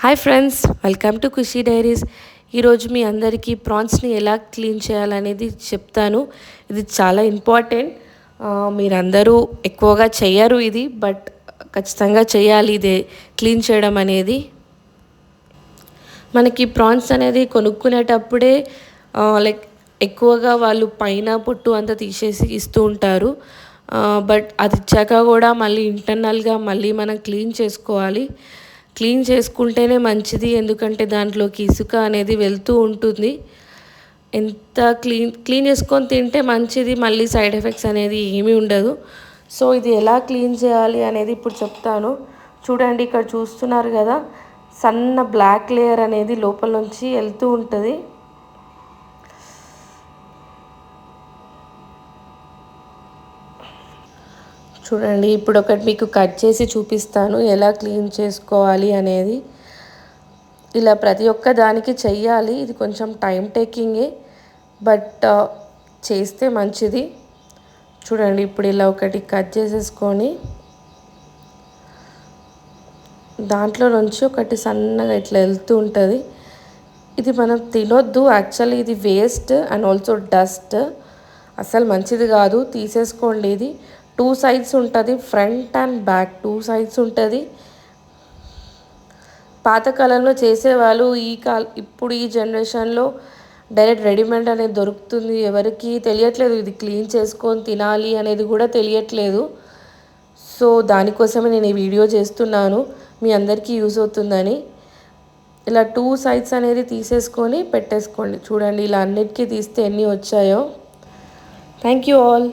Hi friends welcome to Khushi diaries ఈరోజు మీ అందరికీ ప్రాన్స్ని ఎలా క్లీన్ చేయాలనేది చెప్తాను. ఇది చాలా ఇంపార్టెంట్ మీరందరూ ఎక్కువగా చేయరు ఇది బట్ ఖచ్చితంగా చేయాలి ఇది క్లీన్ చేయడం అనేది. మనకి ప్రాన్స్ అనేది కొనుక్కునేటప్పుడే లైక్ ఎక్కువగా వాళ్ళు పైన పొట్టు అంతా తీసేసి ఇస్తూ ఉంటారు. బట్ అది ఇచ్చాక కూడా మళ్ళీ ఇంటర్నల్గా మళ్ళీ మనం క్లీన్ చేసుకోవాలి. క్లీన్ చేసుకుంటేనే మంచిది ఎందుకంటే దాంట్లోకి ఇసుక అనేది వెళ్తూ ఉంటుంది. ఎంత క్లీన్ క్లీన్ చేసుకొని తింటే మంచిది మళ్ళీ సైడ్ ఎఫెక్ట్స్ అనేది ఏమీ ఉండదు. సో ఇది ఎలా క్లీన్ చేయాలి అనేది ఇప్పుడు చెప్తాను. చూడండి ఇక్కడ చూస్తున్నారు కదా సన్న బ్లాక్ లేయర్ అనేది లోపల నుంచి వెళ్తూ ఉంటుంది. చూడండి ఇప్పుడు ఒకటి మీకు కట్ చేసి చూపిస్తాను. ఎలా క్లీన్ చేసుకోవాలి అనేది. ఇలా ప్రతి ఒక్క దానికి చెయ్యాలి. ఇది కొంచెం టైం టేకింగే. బట్ చేస్తే మంచిది. చూడండి ఇప్పుడు ఇలా ఒకటి కట్ చేసేసుకొని దాంట్లో నుంచి ఒకటి సన్నగా ఇట్లా వెళ్తూ ఉంటుంది. ఇది మనం తినొద్దు. యాక్చువల్లీ ఇది వేస్ట్ అండ్ ఆల్సో డస్ట్. అసలు మంచిది కాదు. తీసేసుకోండి ఇది. టూ సైడ్స్ ఉంటుంది front and back two sides ఉంటుంది. పాతకాలంలో చేసేవాళ్ళు ఈ కాల ఇప్పుడు ఈ జనరేషన్లో డైరెక్ట్ రెడీమేడ్ అనేది దొరుకుతుంది. ఎవరికి తెలియట్లేదు ఇది క్లీన్ చేసుకొని తినాలి అనేది కూడా తెలియట్లేదు. సో దానికోసమే నేను ఈ వీడియో చేస్తున్నాను. మీ అందరికీ యూస్ అవుతుందని. ఇలా టూ సైడ్స్ అనేది తీసేసుకొని పెట్టేసుకోండి. చూడండి ఇలా అన్నిటికీ తీస్తే ఎన్ని వచ్చాయో. Thank you all.